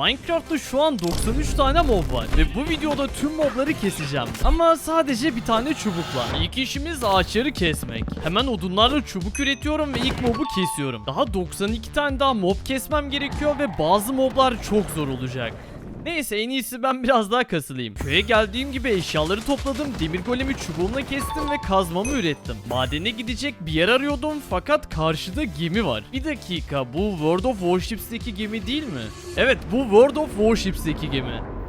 Minecraft'ta şu an 93 tane mob var ve bu videoda tüm mobları keseceğim. Ama sadece bir tane çubukla. İlk işimiz ağaçları kesmek. Hemen odunlarla çubuk üretiyorum ve ilk mobu kesiyorum. Daha 92 tane daha mob kesmem gerekiyor ve bazı moblar çok zor olacak. Neyse en iyisi ben biraz daha kasılayım. Köye geldiğim gibi eşyaları topladım, demir golemi çubuğumla kestim ve kazmamı ürettim. Madene gidecek bir yer arıyordum fakat karşıda gemi var. Bir dakika bu World of Warships'teki gemi değil mi? Evet bu World of Warships'teki gemi.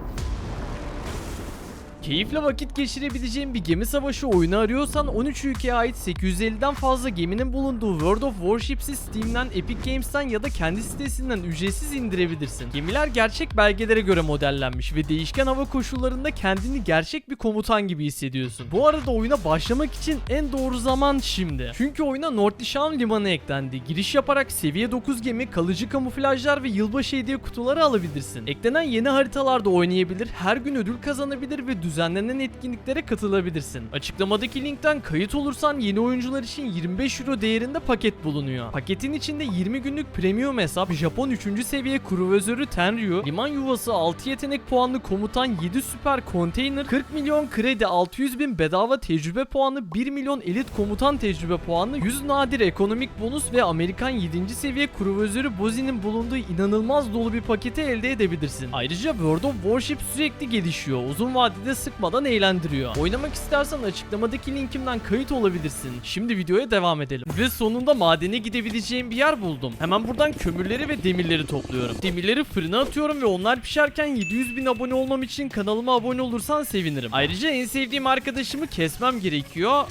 Keyifle vakit geçirebileceğin bir gemi savaşı oyunu arıyorsan 13 ülkeye ait 850'den fazla geminin bulunduğu World of Warships'i Steam'den, Epic Games'ten ya da kendi sitesinden ücretsiz indirebilirsin. Gemiler gerçek belgelere göre modellenmiş ve değişken hava koşullarında kendini gerçek bir komutan gibi hissediyorsun. Bu arada oyuna başlamak için en doğru zaman şimdi. Çünkü oyuna Nordlicham limanı eklendi. Giriş yaparak seviye 9 gemi, kalıcı kamuflajlar ve yılbaşı hediye kutuları alabilirsin. Eklenen yeni haritalarda oynayabilir, her gün ödül kazanabilir ve düzenlenen etkinliklere katılabilirsin. Açıklamadaki linkten kayıt olursan yeni oyuncular için 25 euro değerinde paket bulunuyor. Paketin içinde 20 günlük premium hesap, Japon 3. seviye kruvazörü Tenryu, liman yuvası 6 yetenek puanlı komutan 7 süper konteyner, 40 milyon kredi 600 bin bedava tecrübe puanı, 1 milyon elit komutan tecrübe puanı, 100 nadir ekonomik bonus ve Amerikan 7. seviye kruvazörü Bozi'nin bulunduğu inanılmaz dolu bir paketi elde edebilirsin. Ayrıca World of Warship sürekli gelişiyor. Uzun vadede sıkmadan eğlendiriyor. Oynamak istersen açıklamadaki linkimden kayıt olabilirsin. Şimdi videoya devam edelim. Ve sonunda madene gidebileceğim bir yer buldum. Hemen buradan kömürleri ve demirleri topluyorum. Demirleri fırına atıyorum ve onlar pişerken 700 bin abone olmam için kanalıma abone olursan sevinirim. Ayrıca en sevdiğim arkadaşımı kesmem gerekiyor.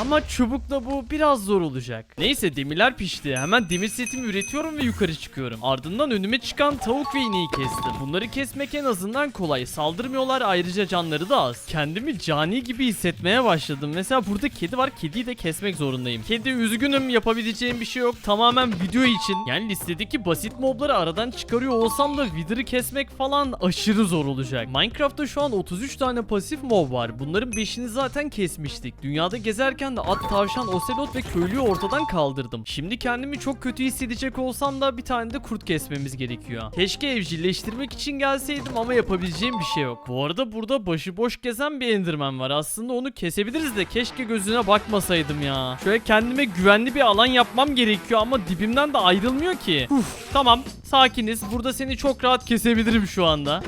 Ama çubukla bu biraz zor olacak. Neyse demirler pişti. Hemen demir setimi üretiyorum ve yukarı çıkıyorum. Ardından önüme çıkan tavuk ve ineği kestim. Bunları kesmek en azından kolay. Saldırmıyorlar ayrıca canları da az. Kendimi cani gibi hissetmeye başladım. Mesela burada kedi var. Kediyi de kesmek zorundayım. Kedi üzgünüm yapabileceğim bir şey yok. Tamamen video için. Yani listedeki basit mobları aradan çıkarıyor olsam da Wither'ı kesmek falan aşırı zor olacak. Minecraft'ta şu an 33 tane pasif mob var. Bunların 5'ini zaten kesmiştik. Dünyada gezerken de at, tavşan, oselot ve köylüyü ortadan kaldırdım. Şimdi kendimi çok kötü hissedecek olsam da bir tane de kurt kesmemiz gerekiyor. Keşke evcilleştirmek için gelseydim ama yapabileceğim bir şey yok. Bu arada burada başıboş gezen bir enderman var. Aslında onu kesebiliriz de keşke gözüne bakmasaydım ya. Şöyle kendime güvenli bir alan yapmam gerekiyor ama dibimden de ayrılmıyor ki. Uf, tamam sakiniz. Burada seni çok rahat kesebilirim şu anda.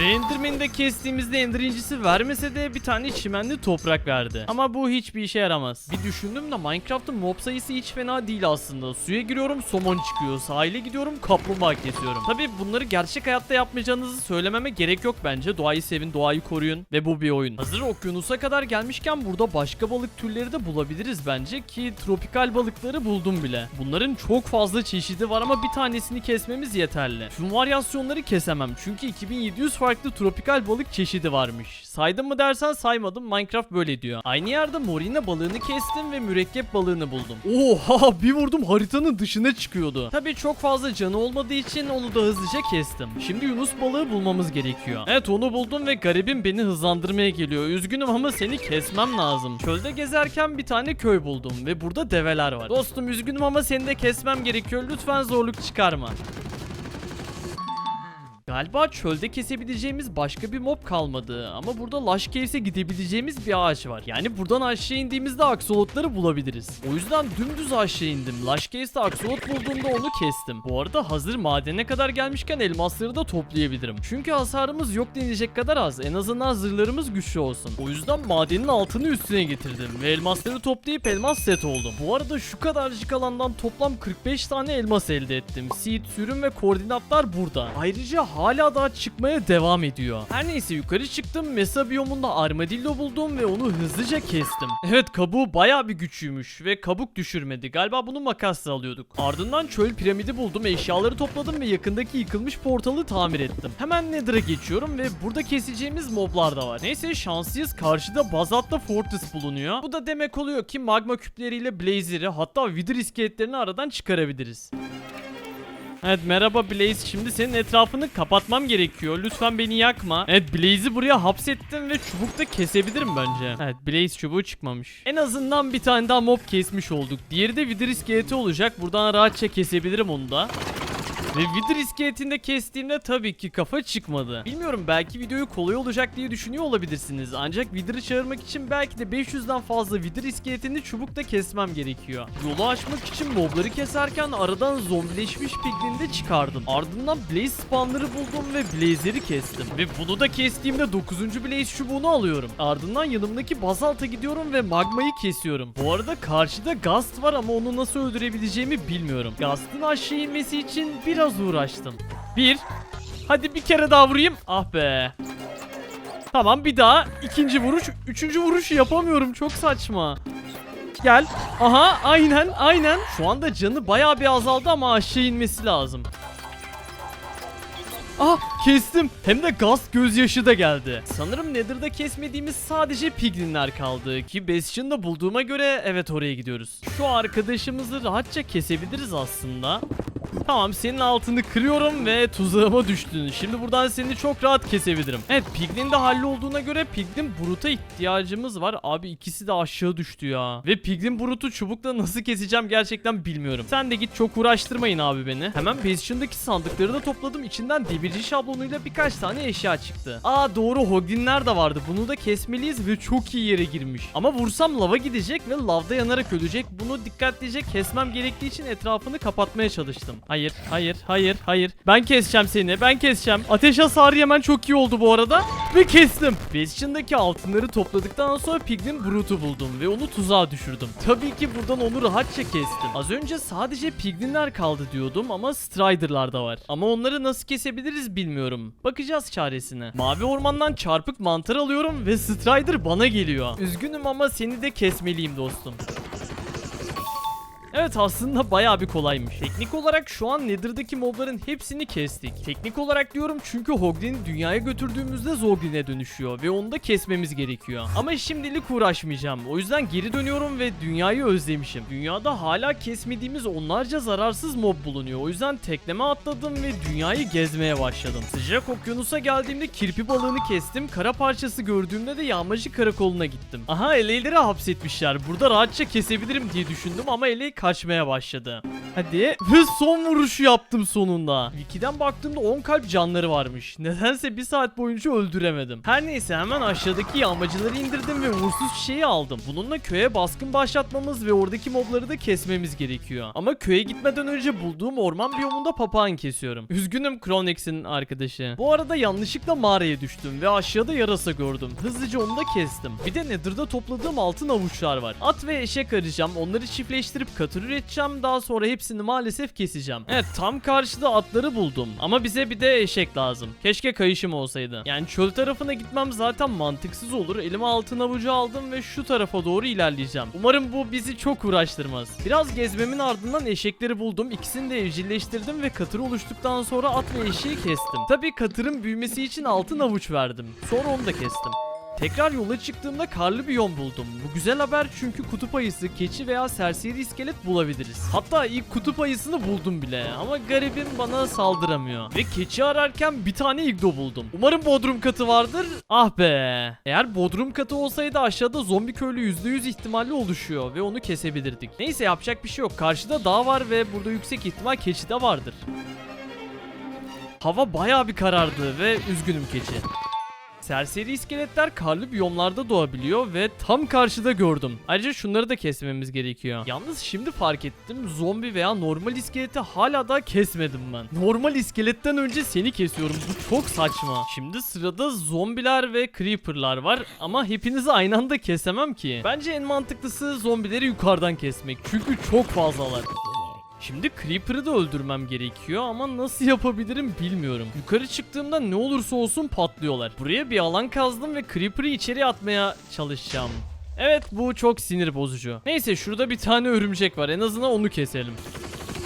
Ve Enderman'i de kestiğimizde Ender incisi vermese de bir tane çimenli toprak verdi. Ama bu hiçbir işe yaramaz. Bir düşündüm de Minecraft'ın mob sayısı hiç fena değil aslında. Suya giriyorum somon çıkıyor. Sahile gidiyorum kaplumbağa kesiyorum. Tabi bunları gerçek hayatta yapmayacağınızı söylememe gerek yok bence. Doğayı sevin, doğayı koruyun ve bu bir oyun. Hazır okyanusa kadar gelmişken burada başka balık türleri de bulabiliriz bence ki tropikal balıkları buldum bile. Bunların çok fazla çeşidi var ama bir tanesini kesmemiz yeterli. Tüm varyasyonları kesemem çünkü 2700 farklı tropikal balık çeşidi varmış. Saydım mı dersen saymadım Minecraft böyle diyor. Aynı yerde morina balığını kestim ve mürekkep balığını buldum. Oha bir vurdum haritanın dışına çıkıyordu. Tabii çok fazla canı olmadığı için onu da hızlıca kestim. Şimdi Yunus balığı bulmamız gerekiyor. Evet onu buldum ve garibim beni hızlandırmaya geliyor. Üzgünüm ama seni kesmem lazım. Çölde gezerken bir tane köy buldum ve burada develer var. Dostum üzgünüm ama seni de kesmem gerekiyor. Lütfen zorluk çıkarma. Galiba çölde kesebileceğimiz başka bir mob kalmadı ama burada Lush Caves'e gidebileceğimiz bir ağaç var. Yani buradan aşağı indiğimizde aksolotları bulabiliriz. O yüzden dümdüz aşağı indim. Lush Caves'te aksolot bulduğumda onu kestim. Bu arada hazır madene kadar gelmişken elmasları da toplayabilirim. Çünkü hasarımız yok denilecek kadar az. En azından zırhlarımız güçlü olsun. O yüzden madenin altını üstüne getirdim ve elmasları toplayıp elmas set oldum. Bu arada şu kadarcık alandan toplam 45 tane elmas elde ettim. Seed, sürüm ve koordinatlar burada. Ayrıca hala daha çıkmaya devam ediyor. Her neyse yukarı çıktım. Mesa biyomunda armadillo buldum ve onu hızlıca kestim. Evet kabuğu baya bir güçlüymüş ve kabuk düşürmedi. Galiba bunu makasla alıyorduk. Ardından çöl piramidi buldum. Eşyaları topladım ve yakındaki yıkılmış portalı tamir ettim. Hemen Nether'a geçiyorum ve burada keseceğimiz moblar da var. Neyse şanslıyız. Karşıda Bazat'ta Fortress bulunuyor. Bu da demek oluyor ki magma küpleriyle Blazer'i hatta Wither iskeletlerini aradan çıkarabiliriz. Evet merhaba Blaze. Şimdi senin etrafını kapatmam gerekiyor. Lütfen beni yakma. Evet Blaze'i buraya hapsettim ve çubuk da kesebilirim bence. Evet Blaze çubuğu çıkmamış. En azından bir tane daha mob kesmiş olduk. Diğeri de Wither iskeleti olacak. Buradan rahatça kesebilirim onu da. Ve Wither iskeletinde kestiğimde tabii ki kafa çıkmadı. Bilmiyorum belki videoyu kolay olacak diye düşünüyor olabilirsiniz. Ancak Wither'ı çağırmak için belki de 500'den fazla Wither iskeletini çubukla kesmem gerekiyor. Yolu açmak için mobları keserken aradan zombileşmiş piglini de çıkardım. Ardından Blaze spawnları buldum ve Blaze'leri kestim. Ve bunu da kestiğimde 9. Blaze çubuğunu alıyorum. Ardından yanımdaki bazalta gidiyorum ve magmayı kesiyorum. Bu arada karşıda Gast var ama onu nasıl öldürebileceğimi bilmiyorum. Gast'ın aşağı inmesi için biraz uğraştım. Bir. Hadi bir kere daha vurayım. Ah be. Tamam bir daha. ikinci vuruş. Üçüncü vuruşu yapamıyorum. Çok saçma. Gel. Aha aynen aynen. Şu anda canı bayağı bir azaldı ama aşağı inmesi lazım. Ah kestim. Hem de gaz gözyaşı da geldi. Sanırım Nether'da kesmediğimiz sadece piglinler kaldı. Ki Bastion'da bulduğuma göre evet oraya gidiyoruz. Şu arkadaşımızı rahatça kesebiliriz aslında. Tamam senin altını kırıyorum ve tuzağıma düştün. Şimdi buradan seni çok rahat kesebilirim. Evet Piglin de hallolduğuna göre Piglin Brut'a ihtiyacımız var. Abi ikisi de aşağı düştü ya. Ve Piglin Brut'u çubukla nasıl keseceğim gerçekten bilmiyorum. Sen de git çok uğraştırmayın abi beni. Hemen Bastion'daki sandıkları da topladım. İçinden demirci şablonuyla birkaç tane eşya çıktı. Aa doğru Hoglinler de vardı. Bunu da kesmeliyiz ve çok iyi yere girmiş. Ama vursam lava gidecek ve lavda yanarak ölecek. Bunu dikkatlice kesmem gerektiği için etrafını kapatmaya çalıştım. Hayır, hayır, hayır, hayır. Ben keseceğim seni. Ben keseceğim. Ateş hasarı yemen çok iyi oldu bu arada. Ve kestim. Bastion'daki altınları topladıktan sonra Piglin Brute'u buldum ve onu tuzağa düşürdüm. Tabii ki buradan onu rahatça kestim. Az önce sadece Piglinler kaldı diyordum ama Strider'lar da var. Ama onları nasıl kesebiliriz bilmiyorum. Bakacağız çaresine. Mavi ormandan çarpık mantar alıyorum ve Strider bana geliyor. Üzgünüm ama seni de kesmeliyim dostum. Evet aslında bayağı bir kolaymış. Teknik olarak şu an Nether'daki mobların hepsini kestik. Teknik olarak diyorum çünkü Hoglin'i dünyaya götürdüğümüzde Zoglin'e dönüşüyor ve onu da kesmemiz gerekiyor. Ama şimdilik uğraşmayacağım. O yüzden geri dönüyorum ve dünyayı özlemişim. Dünyada hala kesmediğimiz onlarca zararsız mob bulunuyor. O yüzden tekleme atladım ve dünyayı gezmeye başladım. Sıcak okyanusa geldiğimde kirpi balığını kestim. Kara parçası gördüğümde de yağmacı karakoluna gittim. Aha eleğleri hapsetmişler. Burada rahatça kesebilirim diye düşündüm ama eley kaçmaya başladı. Hadi ve son vuruşu yaptım sonunda. Wiki'den baktığımda 10 kalp canları varmış. Nedense bir saat boyunca öldüremedim. Her neyse hemen aşağıdaki yağmacıları indirdim ve uğursuz çiçeği aldım. Bununla köye baskın başlatmamız ve oradaki mobları da kesmemiz gerekiyor. Ama köye gitmeden önce bulduğum orman biyomunda papağan kesiyorum. Üzgünüm Kronex'in arkadaşı. Bu arada yanlışlıkla mağaraya düştüm ve aşağıda yarasa gördüm. Hızlıca onu da kestim. Bir de Nether'da topladığım altın avuçlar var. At ve eşek arayacağım. Onları çiftleştirip katır üreteceğim. Daha sonra hepsini maalesef keseceğim. Evet tam karşıda atları buldum. Ama bize bir de eşek lazım. Keşke kayışım olsaydı. Yani çöl tarafına gitmem zaten mantıksız olur. Elime altın avucu aldım ve şu tarafa doğru ilerleyeceğim. Umarım bu bizi çok uğraştırmaz. Biraz gezmemin ardından eşekleri buldum. İkisini de evcilleştirdim ve katır oluştuktan sonra at ve eşeği kestim. Tabii katırın büyümesi için altın avuç verdim. Sonra onu da kestim. Tekrar yola çıktığımda karlı bir yol buldum. Bu güzel haber çünkü kutup ayısı, keçi veya serseri iskelet bulabiliriz. Hatta ilk kutup ayısını buldum bile ama garibim bana saldıramıyor. Ve keçi ararken bir tane iglo buldum. Umarım bodrum katı vardır. Ah be. Eğer bodrum katı olsaydı aşağıda zombi köylü %100 ihtimalle oluşuyor ve onu kesebilirdik. Neyse yapacak bir şey yok. Karşıda dağ var ve burada yüksek ihtimal keçi de vardır. Hava bayağı bir karardı ve üzgünüm keçi. Serseri iskeletler karlı biyomlarda doğabiliyor ve tam karşıda gördüm. Ayrıca şunları da kesmemiz gerekiyor. Yalnız şimdi fark ettim zombi veya normal iskeleti hala da kesmedim ben. Normal iskeletten önce seni kesiyorum. Bu çok saçma. Şimdi sırada zombiler ve creeperlar var ama hepinizi aynı anda kesemem ki. Bence en mantıklısı zombileri yukarıdan kesmek. Çünkü çok fazlalar. Şimdi Creeper'ı da öldürmem gerekiyor ama nasıl yapabilirim bilmiyorum. Yukarı çıktığımda ne olursa olsun patlıyorlar. Buraya bir alan kazdım ve Creeper'ı içeri atmaya çalışacağım. Evet bu çok sinir bozucu. Neyse şurada bir tane örümcek var en azından onu keselim.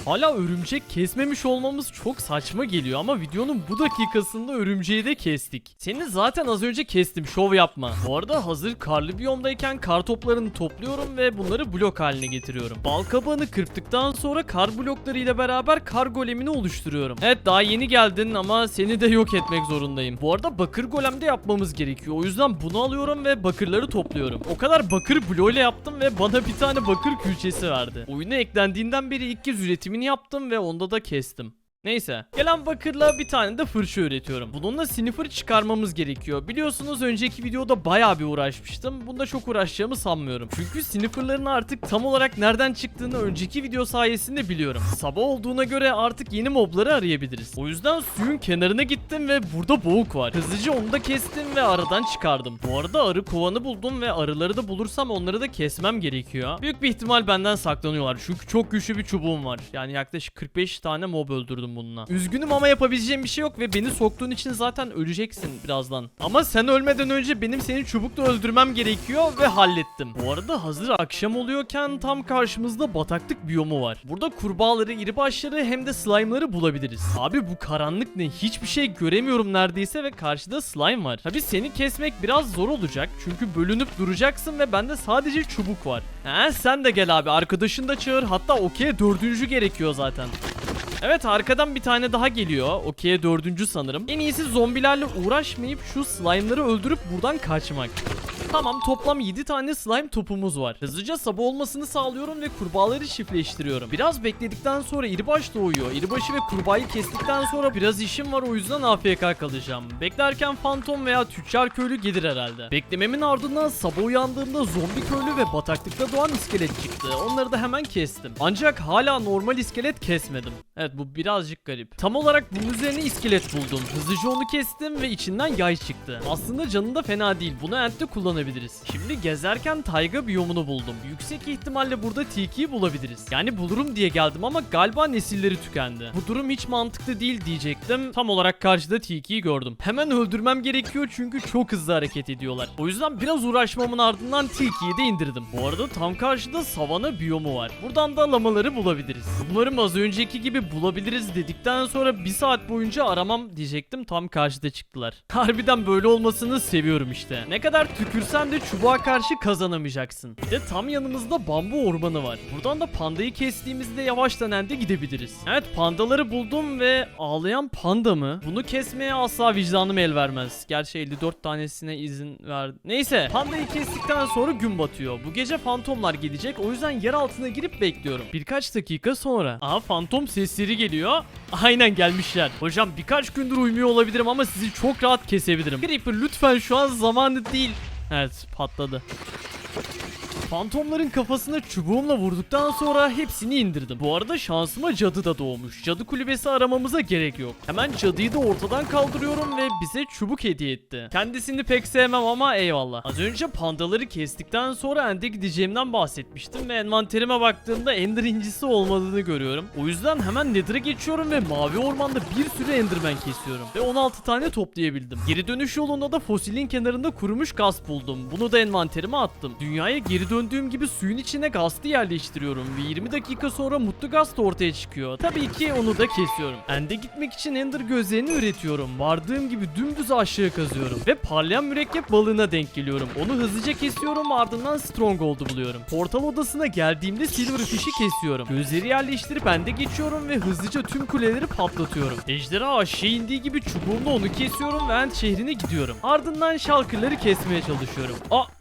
Hala örümcek kesmemiş olmamız çok saçma geliyor ama videonun bu dakikasında örümceği de kestik. Seni zaten az önce kestim şov yapma. Bu arada hazır karlı biyomdayken kar toplarını topluyorum ve bunları blok haline getiriyorum. Bal kabağını kırptıktan sonra kar blokları ile beraber kar golemini oluşturuyorum. Evet daha yeni geldin ama seni de yok etmek zorundayım. Bu arada bakır golem de yapmamız gerekiyor. O yüzden bunu alıyorum ve bakırları topluyorum. O kadar bakır bloğu ile yaptım ve bana bir tane bakır külçesi verdi. Oyuna eklendiğinden beri ilk kez üretimini yaptım ve onda da kestim. Neyse. Gelen bakırla bir tane de fırça üretiyorum. Bununla sniffer çıkarmamız gerekiyor. Biliyorsunuz önceki videoda bayağı bir uğraşmıştım. Bunda çok uğraşacağımı sanmıyorum. Çünkü snifferların artık tam olarak nereden çıktığını önceki video sayesinde biliyorum. Sabah olduğuna göre artık yeni mobları arayabiliriz. O yüzden suyun kenarına gittim ve burada boğuk var. Hızlıca onu da kestim ve aradan çıkardım. Bu arada arı kovanı buldum ve arıları da bulursam onları da kesmem gerekiyor. Büyük bir ihtimal benden saklanıyorlar. Çünkü çok güçlü bir çubuğum var. Yani yaklaşık 45 tane mob öldürdüm bununla. Üzgünüm ama yapabileceğim bir şey yok ve beni soktuğun için zaten öleceksin birazdan. Ama sen ölmeden önce benim seni çubukla öldürmem gerekiyor ve hallettim. Bu arada hazır akşam oluyorken tam karşımızda bataklık biyomu var. Burada kurbağaları, iri başları hem de slime'ları bulabiliriz. Abi bu karanlık ne? Hiçbir şey göremiyorum neredeyse ve karşıda slime var. Tabi seni kesmek biraz zor olacak çünkü bölünüp duracaksın ve bende sadece çubuk var. He sen de gel abi arkadaşını da çağır hatta okey dördüncü gerekiyor zaten. Evet arkadan bir tane daha geliyor. Okey dördüncü sanırım. En iyisi zombilerle uğraşmayıp şu slime'ları öldürüp buradan kaçmak. Tamam toplam 7 tane slime topumuz var. Hızlıca sabah olmasını sağlıyorum ve kurbağaları çiftleştiriyorum. Biraz bekledikten sonra iribaş doğuyor. İribaşı ve kurbağayı kestikten sonra biraz işim var o yüzden AFK kalacağım. Beklerken fantom veya tüccar köylü gelir herhalde. Beklememin ardından sabah uyandığımda zombi köylü ve bataklıkta doğan iskelet çıktı. Onları da hemen kestim. Ancak hala normal iskelet kesmedim. Evet bu birazcık garip. Tam olarak bunun üzerine iskelet buldum. Hızlıca onu kestim ve içinden yay çıktı. Aslında canı da fena değil. Bunu Ent'te kullanabiliriz. Şimdi gezerken tayga biyomunu buldum. Yüksek ihtimalle burada tilkiyi bulabiliriz. Yani bulurum diye geldim ama galiba nesilleri tükendi. Bu durum hiç mantıklı değil diyecektim. Tam olarak karşıda tilkiyi gördüm. Hemen öldürmem gerekiyor çünkü çok hızlı hareket ediyorlar. O yüzden biraz uğraşmamın ardından tilkiyi de indirdim. Bu arada tam karşıda savana biyomu var. Buradan da lamaları bulabiliriz. Umarım az önceki gibi bulabiliriz dedikten sonra bir saat boyunca aramam diyecektim. Tam karşıda çıktılar. Harbiden böyle olmasını seviyorum işte. Ne kadar tükürsen de çubuğa karşı kazanamayacaksın. Bir de tam yanımızda bambu ormanı var. Buradan da pandayı kestiğimizde yavaştan ende gidebiliriz. Evet pandaları buldum ve ağlayan panda mı? Bunu kesmeye asla vicdanım el vermez. Gerçi 54 tanesine izin ver. Neyse pandayı kestikten sonra gün batıyor. Bu gece fantomlar gelecek o yüzden yer altına girip bekliyorum. Birkaç dakika sonra. Aha fantom sesleri geliyor. Aynen gelmişler. Hocam birkaç gündür uyumuyor olabilirim ama sizi çok rahat kesebilirim. Creeper lütfen şu an zamanı değil. Evet patladı. Fantomların kafasına çubuğumla vurduktan sonra hepsini indirdim. Bu arada şansıma cadı da doğmuş. Cadı kulübesi aramamıza gerek yok. Hemen cadıyı da ortadan kaldırıyorum ve bize çubuk hediye etti. Kendisini pek sevmem ama eyvallah. Az önce pandaları kestikten sonra ende gideceğimden bahsetmiştim ve envanterime baktığımda ender incisi olmadığını görüyorum. O yüzden hemen nether'a geçiyorum ve mavi ormanda bir sürü enderman kesiyorum. Ve 16 tane toplayabildim. Geri dönüş yolunda da fosilin kenarında kurumuş gaz buldum. Bunu da envanterime attım. Dünyaya geri döndüğüm gibi suyun içine gazlı yerleştiriyorum ve 20 dakika sonra mutlu da ortaya çıkıyor. Tabii ki onu da kesiyorum. Ende gitmek için ender gözlerini üretiyorum. Vardığım gibi dümdüz aşağı kazıyorum ve parlayan mürekkep balığına denk geliyorum. Onu hızlıca kesiyorum ardından stronghold'u buluyorum. Portal odasına geldiğimde silverfish'i kesiyorum. Gözleri yerleştirip ende geçiyorum ve hızlıca tüm kuleleri patlatıyorum. Ejderha aşağı indiği gibi çubuğumla onu kesiyorum ve End şehrine gidiyorum. Ardından şalkırları kesmeye çalışıyorum. Aa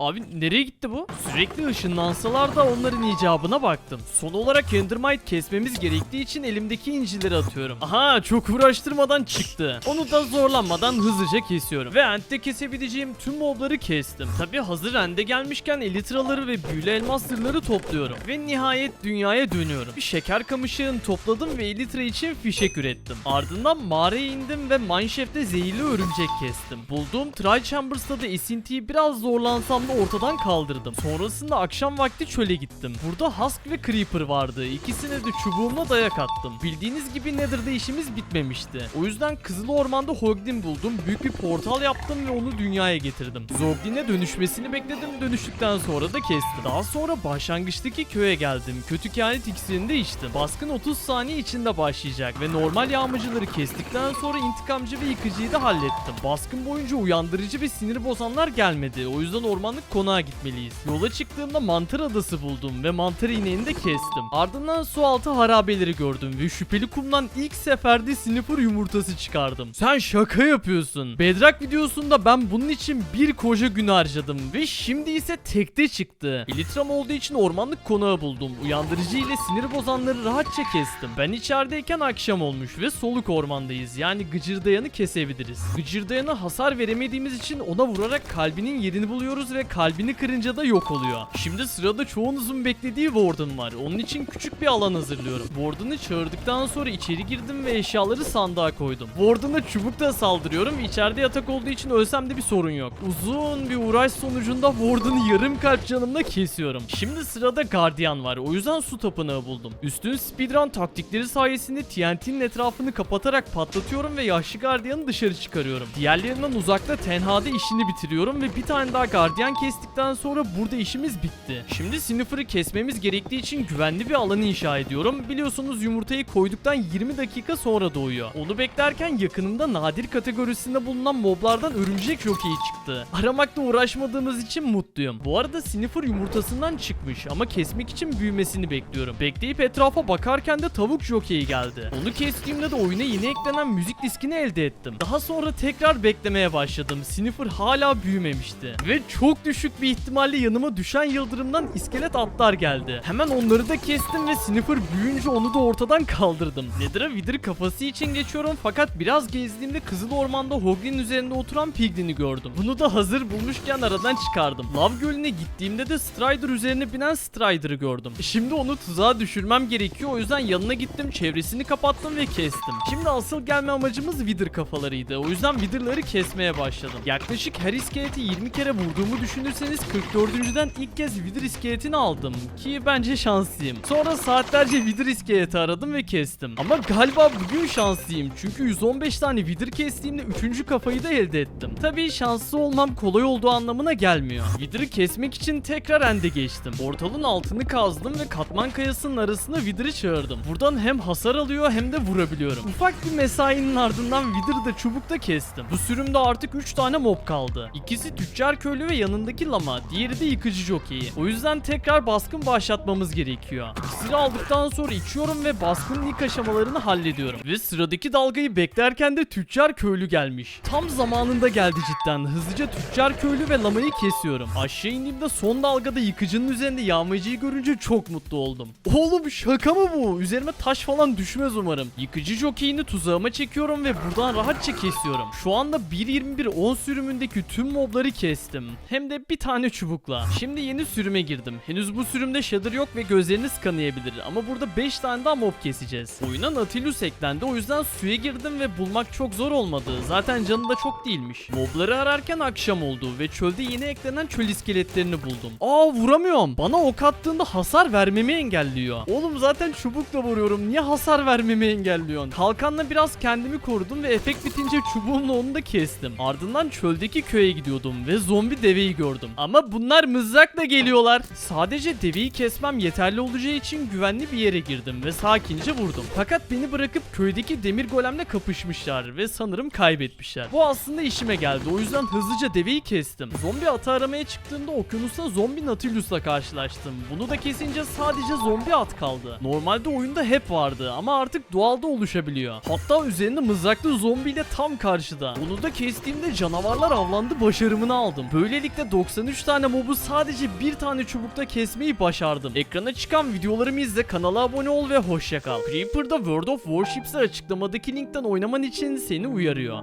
Abi nereye gitti bu? Sürekli ışınlansalar da onların icabına baktım. Son olarak Endermite kesmemiz gerektiği için elimdeki incileri atıyorum. Aha çok uğraştırmadan çıktı. Onu da zorlanmadan hızlıca kesiyorum. Ve End'de kesebileceğim tüm mobları kestim. Tabi hazır End'e gelmişken elitraları ve büyülü elmas sırları topluyorum. Ve nihayet dünyaya dönüyorum. Bir şeker kamışığını topladım ve elitra için fişek ürettim. Ardından mağaraya indim ve mineshaft'te zehirli örümcek kestim. Bulduğum Tri Chambers'ta da esintiyi biraz zorlansam da ortadan kaldırdım. Sonrasında akşam vakti çöle gittim. Burada Husk ve Creeper vardı. İkisine de çubuğumla dayak attım. Bildiğiniz gibi Nether'da işimiz bitmemişti. O yüzden Kızıl Orman'da Hoglin buldum. Büyük bir portal yaptım ve onu dünyaya getirdim. Zoglin'e dönüşmesini bekledim. Dönüştükten sonra da kestim. Daha sonra başlangıçtaki köye geldim. Kötü kehanet iksirini de içtim. Baskın 30 saniye içinde başlayacak ve normal yağmacıları kestikten sonra intikamcı ve yıkıcıyı da hallettim. Baskın boyunca uyandırıcı ve sinir bozanlar gelmedi. O yüzden ormanda ormanlık konağa gitmeliyiz. Yola çıktığımda mantar adası buldum ve mantar ineğini de kestim. Ardından su altı harabeleri gördüm ve şüpheli kumdan ilk seferde sniffer yumurtası çıkardım. Sen şaka yapıyorsun. Bedrock videosunda ben bunun için bir koca gün harcadım ve şimdi ise tekte çıktı. Elitram olduğu için ormanlık konağı buldum. Uyandırıcı ile sinir bozanları rahatça kestim. Ben içerideyken akşam olmuş ve soluk ormandayız. Yani gıcırdayanı kesebiliriz. Gıcırdayana hasar veremediğimiz için ona vurarak kalbinin yerini buluyoruz ve kalbini kırınca da yok oluyor. Şimdi sırada çoğunuzun beklediği Warden var. Onun için küçük bir alan hazırlıyorum. Warden'ı çağırdıktan sonra içeri girdim ve eşyaları sandığa koydum. Warden'a çubukla saldırıyorum. İçeride yatak olduğu için ölsem de bir sorun yok. Uzun bir uğraş sonucunda Warden'ı yarım kalp canımla kesiyorum. Şimdi sırada Guardian var. O yüzden su tapınağı buldum. Üstün speedrun taktikleri sayesinde TNT'nin etrafını kapatarak patlatıyorum ve yaşlı Guardian'ı dışarı çıkarıyorum. Diğerlerinden uzakta tenhada işini bitiriyorum ve bir tane daha Guardian kestikten sonra burada işimiz bitti. Şimdi Sniffer'ı kesmemiz gerektiği için güvenli bir alanı inşa ediyorum. Biliyorsunuz yumurtayı koyduktan 20 dakika sonra doğuyor. Onu beklerken yakınımda nadir kategorisinde bulunan moblardan örümcek jockey çıktı. Aramakla uğraşmadığımız için mutluyum. Bu arada Sniffer yumurtasından çıkmış ama kesmek için büyümesini bekliyorum. Bekleyip etrafa bakarken de tavuk jockey geldi. Onu kestiğimde de oyuna yeni eklenen müzik diskini elde ettim. Daha sonra tekrar beklemeye başladım. Sniffer hala büyümemişti. Ve çok düşük bir ihtimalle yanıma düşen yıldırımdan iskelet atlar geldi. Hemen onları da kestim ve Sniffer büyüyünce onu da ortadan kaldırdım. Nether'a Wither kafası için geçiyorum fakat biraz gezdiğimde Kızıl Orman'da Hoglin üzerinde oturan Piglin'i gördüm. Bunu da hazır bulmuşken aradan çıkardım. Lav Gölü'ne gittiğimde de Strider üzerine binen Strider'ı gördüm. Şimdi onu tuzağa düşürmem gerekiyor o yüzden yanına gittim çevresini kapattım ve kestim. Şimdi asıl gelme amacımız Wither kafalarıydı. O yüzden Wither'ları kesmeye başladım. Yaklaşık her iskeleti 20 kere vurduğumu düşünürseniz 44.den ilk kez Wither iskeletini aldım. Ki bence şanslıyım. Sonra saatlerce Wither iskeleti aradım ve kestim. Ama galiba bugün şanslıyım. Çünkü 115 tane Wither kestiğimde 3. kafayı da elde ettim. Tabii şanslı olmam kolay olduğu anlamına gelmiyor. Wither'ı kesmek için tekrar ende geçtim. Portalın altını kazdım ve katman kayasının arasına Wither'ı çağırdım. Buradan hem hasar alıyor hem de vurabiliyorum. Ufak bir mesainin ardından Wither'ı da çubukta kestim. Bu sürümde artık 3 tane mob kaldı. İkisi tüccar köylü ve yanındaki lama, diğeri de yıkıcı jokeyi. O yüzden tekrar baskın başlatmamız gerekiyor. İksiri aldıktan sonra içiyorum ve baskının ilk aşamalarını hallediyorum. Ve sıradaki dalgayı beklerken de tüccar köylü gelmiş. Tam zamanında geldi cidden. Hızlıca tüccar köylü ve lamayı kesiyorum. Aşağı indiğimde son dalgada yıkıcının üzerinde yağmacıyı görünce çok mutlu oldum. Oğlum şaka mı bu? Üzerime taş falan düşmez umarım. Yıkıcı jokeyini tuzağıma çekiyorum ve buradan rahatça kesiyorum. Şu anda 1.21.10 sürümündeki tüm mobları kestim. Hem de bir tane çubukla. Şimdi yeni sürüme girdim. Henüz bu sürümde shader yok ve gözleriniz kanayabilir. Ama burada 5 tane daha mob keseceğiz. Oyuna Nautilus eklendi o yüzden suya girdim ve bulmak çok zor olmadı. Zaten canı da çok değilmiş. Mobları ararken akşam oldu ve çölde yeni eklenen çöl iskeletlerini buldum. Aa vuramıyorum. Bana ok attığında hasar vermemi engelliyor. Oğlum zaten çubukla vuruyorum. Niye hasar vermemi engelliyorsun? Kalkanla biraz kendimi korudum ve efekt bitince çubuğumla onu da kestim. Ardından çöldeki köye gidiyordum ve zombi deveyi gördüm. Ama bunlar mızrakla geliyorlar. Sadece deveyi kesmem yeterli olacağı için güvenli bir yere girdim ve sakince vurdum. Fakat beni bırakıp köydeki demir golemle kapışmışlar ve sanırım kaybetmişler. Bu aslında işime geldi. O yüzden hızlıca deveyi kestim. Zombi atı aramaya çıktığımda okyanusta zombi Nautilus'la karşılaştım. Bunu da kesince sadece zombi at kaldı. Normalde oyunda hep vardı ama artık doğalda oluşabiliyor. Hatta üzerinde mızraklı zombiyle tam karşıda. Onu da kestiğimde canavarlar avlandı başarımını aldım. Böylelikle 93 tane mobu sadece bir tane çubukta kesmeyi başardım. Ekrana çıkan videolarımı izle, kanala abone ol ve hoşça kal. Creeper'da World of Warships'ı açıklamadaki linkten oynaman için seni uyarıyor.